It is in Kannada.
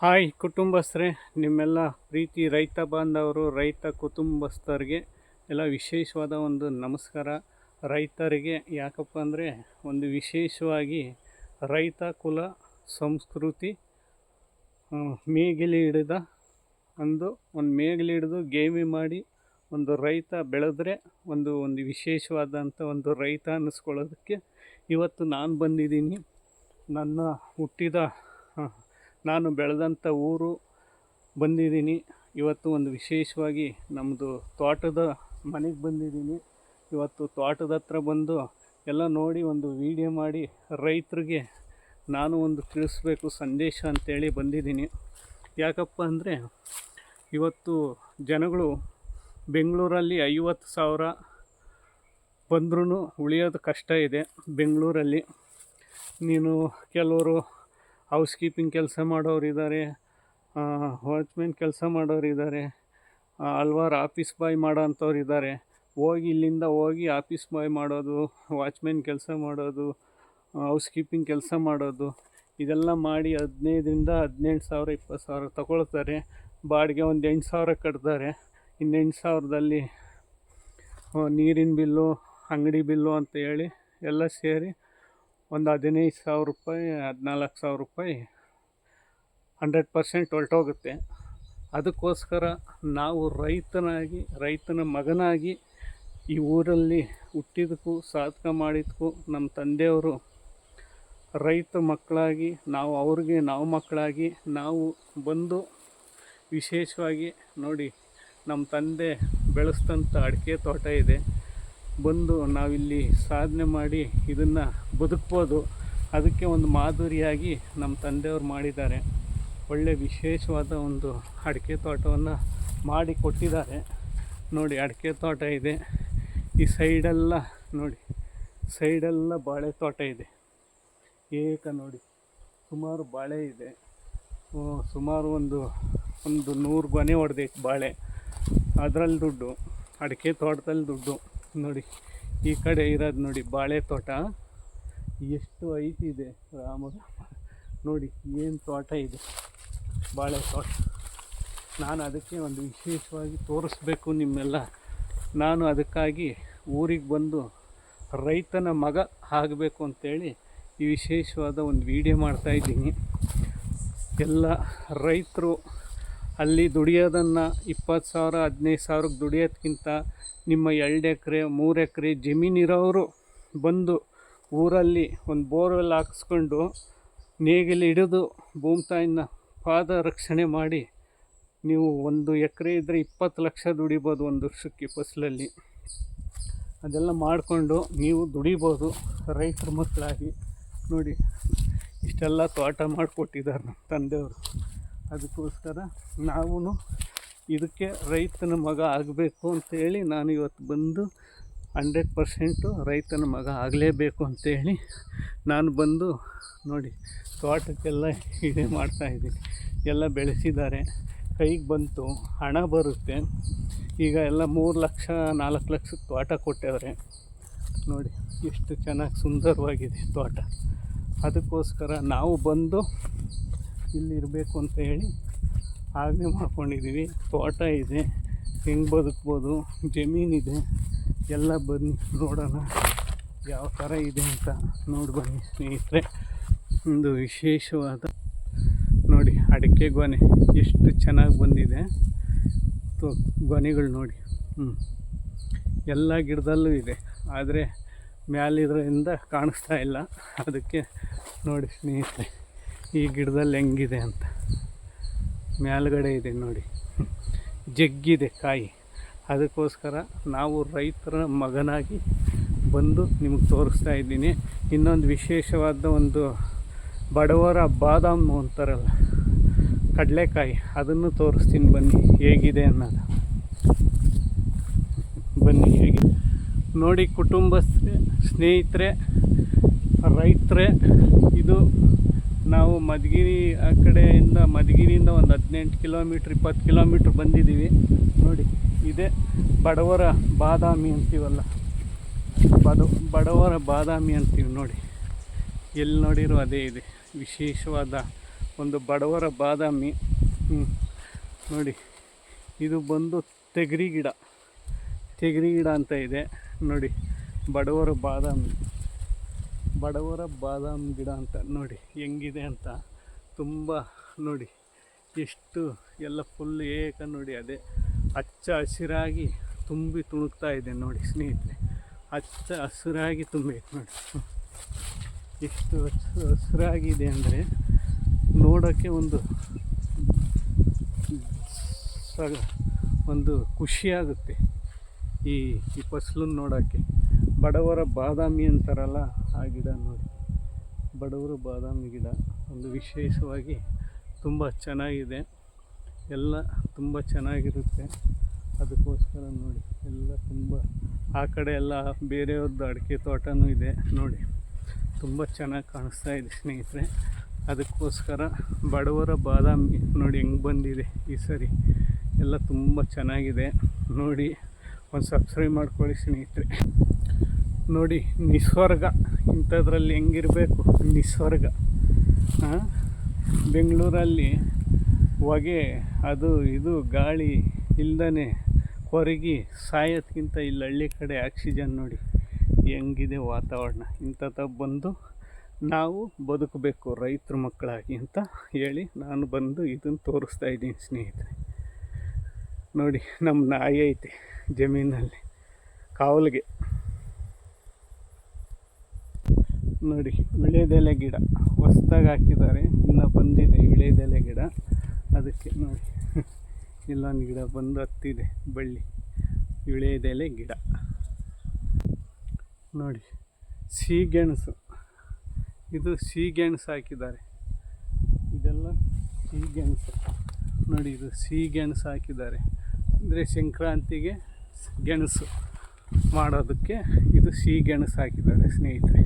ಹಾಯ್ ಕುಟುಂಬಸ್ಥರೇ, ನಿಮ್ಮೆಲ್ಲ ಪ್ರೀತಿ ರೈತ ಬಾಂಧವರು, ರೈತ ಕುಟುಂಬಸ್ಥರಿಗೆ ಎಲ್ಲ ವಿಶೇಷವಾದ ಒಂದು ನಮಸ್ಕಾರ. ರೈತರಿಗೆ ಯಾಕಪ್ಪ ಅಂದರೆ ಒಂದು ವಿಶೇಷವಾಗಿ ರೈತ ಕುಲ ಸಂಸ್ಕೃತಿ ಮೇಗಿಲಿ ಹಿಡಿದ ಅಂದು ಒಂದು ಮೇಗಿಲಿ ಹಿಡಿದು ಗೇಮಿ ಮಾಡಿ ಒಂದು ರೈತ ಬೆಳೆದ್ರೆ ಒಂದು ಒಂದು ವಿಶೇಷವಾದಂಥ ಒಂದು ರೈತ ಅನ್ನಿಸ್ಕೊಳ್ಳೋದಕ್ಕೆ ಇವತ್ತು ನಾನು ಬಂದಿದ್ದೀನಿ. ನನ್ನ ಹುಟ್ಟಿದ ನಾನು ಬೆಳೆದಂಥ ಊರು ಬಂದಿದ್ದೀನಿ. ಇವತ್ತು ಒಂದು ವಿಶೇಷವಾಗಿ ನಮ್ಮದು ತೋಟದ ಮನೆಗೆ ಬಂದಿದ್ದೀನಿ. ಇವತ್ತು ತೋಟದ ಹತ್ರ ಬಂದು ಎಲ್ಲ ನೋಡಿ ಒಂದು ವಿಡಿಯೋ ಮಾಡಿ ರೈತರಿಗೆ ನಾನು ಒಂದು ತಿಳಿಸ್ಬೇಕು ಸಂದೇಶ ಅಂತೇಳಿ ಬಂದಿದ್ದೀನಿ. ಯಾಕಪ್ಪ ಅಂದರೆ ಇವತ್ತು ಜನಗಳು ಬೆಂಗಳೂರಲ್ಲಿ ಐವತ್ತು ಸಾವಿರ ಬಂದ್ರೂ ಉಳಿಯೋದು ಕಷ್ಟ ಇದೆ ಬೆಂಗಳೂರಲ್ಲಿ. ನೀನು ಕೆಲವರು ಹೌಸ್ ಕೀಪಿಂಗ್ ಕೆಲಸ ಮಾಡೋರು ಇದ್ದಾರೆ ವಾಚ್ಮೆನ್ ಕೆಲಸ ಮಾಡೋರು ಇದ್ದಾರೆ ಹಲ್ವಾರು ಆಫೀಸ್ ಬಾಯ್ ಮಾಡೋ ಅಂಥವ್ರು ಇದ್ದಾರೆ ಹೋಗಿ ಇಲ್ಲಿಂದ ಹೋಗಿ ಆಫೀಸ್ ಬಾಯ್ ಮಾಡೋದು ವಾಚ್ಮೆನ್ ಕೆಲಸ ಮಾಡೋದು ಹೌಸ್ ಕೀಪಿಂಗ್ ಕೆಲಸ ಮಾಡೋದು, ಇದೆಲ್ಲ ಮಾಡಿ ಹದಿನೈದರಿಂದ ಹದಿನೆಂಟು ಸಾವಿರ, ಇಪ್ಪತ್ತು ಸಾವಿರ ತಗೊಳ್ತಾರೆ. ಬಾಡಿಗೆ ಒಂದು ಎಂಟು ಸಾವಿರ ಕಟ್ತಾರೆ. ಇನ್ನೆಂಟು ಸಾವಿರದಲ್ಲಿ ನೀರಿನ ಬಿಲ್ಲು, ಅಂಗಡಿ ಬಿಲ್ಲು ಅಂತ ಹೇಳಿ ಎಲ್ಲ ಸೇರಿ ಒಂದು ಹದಿನೈದು ಸಾವಿರ ರೂಪಾಯಿ, ಹದಿನಾಲ್ಕು ಸಾವಿರ ರೂಪಾಯಿ ಹಂಡ್ರೆಡ್ ಪರ್ಸೆಂಟ್ ಹೊರಟೋಗುತ್ತೆ ಅದಕ್ಕೋಸ್ಕರ ನಾವು ರೈತನಾಗಿ, ರೈತನ ಮಗನಾಗಿ ಈ ಊರಲ್ಲಿ ಹುಟ್ಟಿದಕ್ಕೂ ಸಾಧಕ ಮಾಡಿದ್ದಕ್ಕೂ ನಮ್ಮ ತಂದೆಯವರು ರೈತ ಮಕ್ಕಳಾಗಿ, ನಾವು ಅವ್ರಿಗೆ ನಾವು ಮಕ್ಕಳಾಗಿ, ನಾವು ಬಂದು ವಿಶೇಷವಾಗಿ ನೋಡಿ ನಮ್ಮ ತಂದೆ ಬೆಳೆಸ್ದಂಥ ಅಡಿಕೆ ತೋಟ ಇದೆ. ಬಂದು ನಾವಿಲ್ಲಿ ಸಾಧನೆ ಮಾಡಿ ಇದನ್ನು ಬದುಕ್ಬೋದು. ಅದಕ್ಕೆ ಒಂದು ಮಾದರಿಯಾಗಿ ನಮ್ಮ ತಂದೆಯವರು ಮಾಡಿದ್ದಾರೆ. ಒಳ್ಳೆ ವಿಶೇಷವಾದ ಒಂದು ಅಡಿಕೆ ತೋಟವನ್ನು ಮಾಡಿ ಕೊಟ್ಟಿದ್ದಾರೆ. ನೋಡಿ, ಅಡಿಕೆ ತೋಟ ಇದೆ. ಈ ಸೈಡೆಲ್ಲ ನೋಡಿ, ಸೈಡೆಲ್ಲ ಬಾಳೆ ತೋಟ ಇದೆ. ಏಕ ನೋಡಿ, ಸುಮಾರು ಬಾಳೆ ಇದೆ. ಸುಮಾರು ಒಂದು ಒಂದು ನೂರು ಗೊನೆ ಹೊಡೆದೈತೆ ಬಾಳೆ. ಅದರಲ್ಲಿ ದುಡ್ಡು, ಅಡಿಕೆ ತೋಟದಲ್ಲಿ ದುಡ್ಡು. ನೋಡಿ, ಈ ಕಡೆ ಇರೋದು ನೋಡಿ ಬಾಳೆ ತೋಟ ಎಷ್ಟು ಐತಿದೆ ರಾಮ. ನೋಡಿ, ಏನು ತೋಟ ಇದೆ ಬಾಳೆ ತೋಟ ನಾನು ಅದಕ್ಕೆ ಒಂದು ವಿಶೇಷವಾಗಿ ತೋರಿಸ್ಬೇಕು ನಿಮ್ಮೆಲ್ಲ. ನಾನು ಅದಕ್ಕಾಗಿ ಊರಿಗೆ ಬಂದು ರೈತನ ಮಗ ಆಗಬೇಕು ಅಂತೇಳಿ ಈ ವಿಶೇಷವಾದ ಒಂದು ವಿಡಿಯೋ ಮಾಡ್ತಾಯಿದ್ದೀನಿ ಎಲ್ಲ ರೈತರು ಅಲ್ಲಿ ದುಡಿಯೋದನ್ನು ಇಪ್ಪತ್ತು ಸಾವಿರ, ಹದಿನೈದು ಸಾವಿರಕ್ಕೆ ದುಡಿಯೋದ್ಕಿಂತ ನಿಮ್ಮ ಎರಡು ಎಕರೆ, ಮೂರು ಎಕರೆ ಜಮೀನಿರೋರು ಬಂದು ಊರಲ್ಲಿ ಒಂದು ಬೋರ್ವೆಲ್ ಹಾಕಿಸ್ಕೊಂಡು ನೇಗಿಲು ಹಿಡಿದು ಭೂಮಿ ತಾಯಿನ ಪಾದ ರಕ್ಷಣೆ ಮಾಡಿ ನೀವು ಒಂದು ಎಕರೆ ಇದ್ದರೆ ಇಪ್ಪತ್ತು ಲಕ್ಷ ದುಡಿಬೋದು ಒಂದು ವರ್ಷಕ್ಕೆ ಫಸಲಲ್ಲಿ. ಅದೆಲ್ಲ ಮಾಡಿಕೊಂಡು ನೀವು ದುಡಿಬೋದು ರೈತರ ಮಕ್ಕಳಾಗಿ. ನೋಡಿ, ಇಷ್ಟೆಲ್ಲ ತೋಟ ಮಾಡಿಕೊಟ್ಟಿದ್ದಾರೆ ನಮ್ಮ ತಂದೆಯವರು. ಅದಕ್ಕೋಸ್ಕರ ನಾವು ಇದಕ್ಕೆ ರೈತನ ಮಗ ಆಗಬೇಕು ಅಂತೇಳಿ ನಾನು ಇವತ್ತು ಬಂದು ಹಂಡ್ರೆಡ್ ಪರ್ಸೆಂಟು ರೈತನ ಮಗ ಆಗಲೇಬೇಕು ಅಂತೇಳಿ ನಾನು ಬಂದು ನೋಡಿ ತೋಟಕ್ಕೆಲ್ಲ ಇದೆ ಮಾಡ್ತಾಯಿದ್ದೀನಿ ಎಲ್ಲ ಬೆಳೆಸಿದ್ದಾರೆ. ಕೈಗೆ ಬಂತು, ಹಣ ಬರುತ್ತೆ. ಈಗ ಎಲ್ಲ ಮೂರು ಲಕ್ಷ, ನಾಲ್ಕು ಲಕ್ಷದ ತೋಟ ಕೊಟ್ಟಿದ್ದಾರೆ. ನೋಡಿ ಎಷ್ಟು ಚೆನ್ನಾಗಿ ಸುಂದರವಾಗಿದೆ ತೋಟ. ಅದಕ್ಕೋಸ್ಕರ ನಾವು ಬಂದು ಇಲ್ಲಿರಬೇಕು ಅಂತ ಹೇಳಿ ಆಜ್ಞೆ ಮಾಡ್ಕೊಂಡಿದ್ದೀವಿ. ತೋಟ ಇದೆ, ಹೆಂಗೆ ಬದುಕ್ಬೋದು ಜಮೀನಿದೆ ಎಲ್ಲ ಬನ್ನಿ, ನೋಡೋಣ ಯಾವ ಥರ ಇದೆ ಅಂತ ನೋಡಿ ಬನ್ನಿ ಸ್ನೇಹಿತರೆ. ಒಂದು ವಿಶೇಷವಾದ ನೋಡಿ, ಅಡಿಕೆ ಗೊನೆ, ಎಷ್ಟು ಚೆನ್ನಾಗಿ ಬಂದಿದೆ. ತೊ, ಗೊನೆಗಳು ನೋಡಿ. ಹ್ಞೂ ಎಲ್ಲ ಗಿಡದಲ್ಲೂ ಇದೆ, ಆದರೆ ಮ್ಯಾಲಿದ್ರಿಂದ ಕಾಣಿಸ್ತಾ ಇಲ್ಲ. ಅದಕ್ಕೆ ನೋಡಿ ಸ್ನೇಹಿತರೆ. ಈ ಗಿಡದಲ್ಲಿ ಹೆಂಗಿದೆ ಅಂತ. ಮೇಲ್ಗಡೆ ಇದೆ ನೋಡಿ. ಜಗ್ಗಿದೆ ಕಾಯಿ. ಅದಕ್ಕೋಸ್ಕರ ನಾವು ರೈತರ ಮಗನಾಗಿ ಬಂದು ನಿಮಗೆ ತೋರಿಸ್ತಾ ಇದ್ದೀನಿ. ಇನ್ನೊಂದು ವಿಶೇಷವಾದ ಒಂದು ಬಡವರ ಬಾದಾಮು ಅಂತಾರಲ್ಲ, ಕಡಲೆಕಾಯಿ. ಅದನ್ನು ತೋರಿಸ್ತೀನಿ ಬನ್ನಿ, ಹೇಗಿದೆ ಅನ್ನೋದು. ಬನ್ನಿ ಹೇಗಿದೆ ನೋಡಿ ಕುಟುಂಬಸ್ಥರೇ ಸ್ನೇಹಿತರೆ, ರೈತರೇ, ಇದು ನಾವು ಮಧುಗಿರಿ ಆ ಕಡೆಯಿಂದ ಮಧುಗಿರಿಯಿಂದ ಒಂದು ಹದಿನೆಂಟು ಕಿಲೋಮೀಟ್ರ್, ಇಪ್ಪತ್ತು ಕಿಲೋಮೀಟ್ರ್ ಬಂದಿದ್ದೀವಿ. ನೋಡಿ, ಇದೇ ಬಡವರ ಬಾದಾಮಿ ಅಂತೀವಲ್ಲ. ಬಡ, ಬಡವರ ಬಾದಾಮಿ ಅಂತೀವಿ ನೋಡಿ. ಎಲ್ಲಿ ನೋಡಿರೋ ಅದೇ ಇದೆ. ವಿಶೇಷವಾದ ಒಂದು ಬಡವರ ಬಾದಾಮಿ. ನೋಡಿ, ಇದು ಬಂದು ತೆಗರಿ ಗಿಡ. ತೆಗರಿ ಗಿಡ ಅಂತ ಇದೆ. ನೋಡಿ, ಬಡವರ ಬಾದಾಮಿ. ಬಡವರ ಬಾದಾಮಿ ಗಿಡ ಅಂತ ನೋಡಿ ಹೆಂಗಿದೆ ಅಂತ ತುಂಬ ನೋಡಿ. ಎಷ್ಟು ಎಲ್ಲ ಫುಲ್ ಏಕ ನೋಡಿ ಅದೇ. ಹಚ್ಚ ಹಸಿರಾಗಿ ತುಂಬಿ ತುಣುಕ್ತಾ ಇದೆ ನೋಡಿ ಸ್ನೇಹಿತರೆ. ಹಚ್ಚ ಹಸಿರಾಗಿ ತುಂಬಿ ನೋಡಿ. ಎಷ್ಟು ಹಸಿರಾಗಿದೆ ಅಂದರೆ ನೋಡೋಕ್ಕೆ ಒಂದು ಒಂದು ಖುಷಿಯಾಗುತ್ತೆ ಈ ಈ ಫಸ್ಲನ್ನು ನೋಡೋಕ್ಕೆ. ಬಡವರ ಬಾದಾಮಿ ಅಂತಾರಲ್ಲ, ಆ ಗಿಡ ನೋಡಿ. ಬಡವರ ಬಾದಾಮಿ ಗಿಡ. ಒಂದು ವಿಶೇಷವಾಗಿ ತುಂಬ ಚೆನ್ನಾಗಿದೆ. ಎಲ್ಲ ತುಂಬ ಚೆನ್ನಾಗಿರುತ್ತೆ. ಅದಕ್ಕೋಸ್ಕರ ನೋಡಿ. ಎಲ್ಲ ತುಂಬ, ಆ ಕಡೆ ಎಲ್ಲ ಬೇರೆಯವ್ರದ್ದು ಅಡಿಕೆ ತೋಟನೂ ಇದೆ ನೋಡಿ. ತುಂಬ ಚೆನ್ನಾಗಿ ಕಾಣಿಸ್ತಾ ಇದೆ ಸ್ನೇಹಿತರೆ. ಅದಕ್ಕೋಸ್ಕರ ಬಡವರ ಬಾದಾಮಿ ನೋಡಿ ಹೆಂಗೆ ಬಂದಿದೆ ಈ ಸರಿ. ಎಲ್ಲ ತುಂಬ ಚೆನ್ನಾಗಿದೆ. ನೋಡಿ, ಒಂದು ಸಬ್ಸ್ಕ್ರೈಬ್ ಮಾಡ್ಕೊಳ್ಳಿ ಸ್ನೇಹಿತರೆ. ನೋಡಿ, ನಿಸ್ವರ್ಗ. ಇಂಥದ್ರಲ್ಲಿ ಹೆಂಗಿರಬೇಕು? ನಿಸ್ವರ್ಗ. ಬೆಂಗಳೂರಲ್ಲಿ ಹೊಗೆ, ಅದು ಇದು, ಗಾಳಿ ಇಲ್ದೇ ಹೊರಗಿ ಸಾಯೋದ್ಕಿಂತ ಇಲ್ಲಿ ಹಳ್ಳಿ ಕಡೆ ಆಕ್ಸಿಜನ್ ನೋಡಿ, ಹೆಂಗಿದೆ ವಾತಾವರಣ. ಇಂಥದ್ದು ಬಂದು ನಾವು ಬದುಕಬೇಕು ರೈತ್ರ ಮಕ್ಕಳಾಗಿ ಅಂತ ಹೇಳಿ ನಾನು ಬಂದು ಇದನ್ನು ತೋರಿಸ್ತಾ ಇದ್ದೀನಿ ಸ್ನೇಹಿತರೆ. ನೋಡಿ, ನಮ್ಮ ನಾಯಿ ಐತೆ ಜಮೀನಲ್ಲಿ, ಕಾವಲಿಗೆ. ನೋಡಿ, ವಿಳೆದೆಲೆ ಗಿಡ ಹೊಸ್ದಾಗಿ ಹಾಕಿದ್ದಾರೆ. ಇನ್ನೂ ಬಂದಿದೆ ವಿಳೆದೆಲೆ ಗಿಡ. ಅದಕ್ಕೆ ನೋಡಿ, ಇಲ್ಲೊಂದು ಗಿಡ ಬಂದು ಹತ್ತಿದೆ, ಬಳ್ಳಿ. ವಿಳೆದೆಲೆ ಗಿಡ. ನೋಡಿ, ಸೀಗೆಣಸು. ಇದು ಸೀಗೆಣಸು ಹಾಕಿದ್ದಾರೆ. ಇದೆಲ್ಲ ಸೀಗೆಣಸು. ನೋಡಿ, ಇದು ಸೀಗೆಣಸು ಹಾಕಿದ್ದಾರೆ. ಅಂದರೆ ಸಂಕ್ರಾಂತಿಗೆ ಗೆಣಸು ಮಾಡೋದಕ್ಕೆ ಇದು ಸಿಹಿಗೆಣಸು ಹಾಕಿದ್ದಾರೆ ಸ್ನೇಹಿತರೆ.